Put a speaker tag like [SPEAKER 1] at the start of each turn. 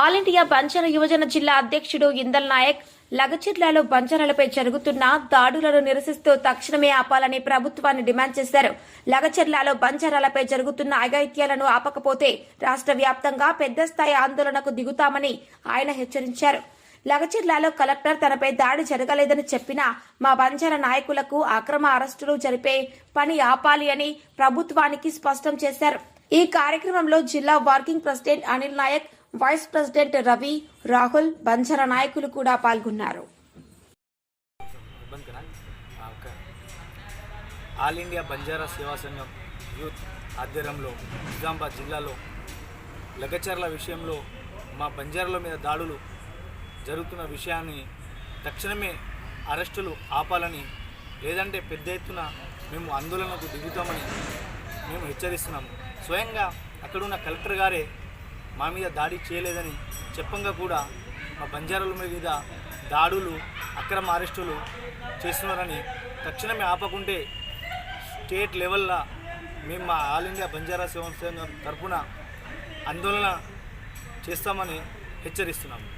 [SPEAKER 1] India Banjara యువజన జిల్లా అధ్యక్షుడు ఇందల్ నాయక్ లగచిర్లలో బంజారాలపై జరుగుతున్న దాడులను నిరసిస్తూ తక్షణమే ఆపాలని ప్రభుత్వాన్ని డిమాండ్ చేశారు. లగచర్లలో బంజారాలపై జరుగుతున్న అగైత్యాలను ఆపకపోతే రాష్ట్ర వ్యాప్తంగా పెద్ద స్థాయి ఆందోళనకు దిగుతామని ఆయన హెచ్చరించారు. లగచిర్లలో కలెక్టర్ తనపై దాడి జరగలేదని చెప్పినా మా బంజారా నాయకులకు అక్రమ అరెస్టులు జరిపే పని ఆపాలి అని ప్రభుత్వానికి స్పష్టం చేశారు. ఈ కార్యక్రమంలో జిల్లా working president Anil Naik vice president Ravi Rahul Banjara నాయకులు కూడా పాల్గొన్నారు.
[SPEAKER 2] ఆల్ ఇండియా బంజారా సేవా సంఘం యూత్ ఆధ్వర్యంలో నిజామాబాద్ జిల్లాలో లగచర్ల విషయంలో మా బంజారాల మీద దాడులు జరుగుతున్న విషయాన్ని తక్షణమే అరెస్టులు ఆపాలని లేదంటే పెద్ద ఎత్తున మేము ఆందోళనకు దిగుతామని మేము హెచ్చరిస్తున్నాము. స్వయంగా అక్కడున్న కలెక్టర్ గారే మా మీద దాడి చేయలేదని చెప్పంగా కూడా మా బంజారాల మీద దాడులు అక్రమ అరెస్టులు చేస్తున్నారని తక్షణమే ఆపకుంటే స్టేట్ లెవెల్లో మేము మా ఆల్ ఇండియా బంజారా సేవ సంఘం తరఫున ఆందోళన చేస్తామని హెచ్చరిస్తున్నాము.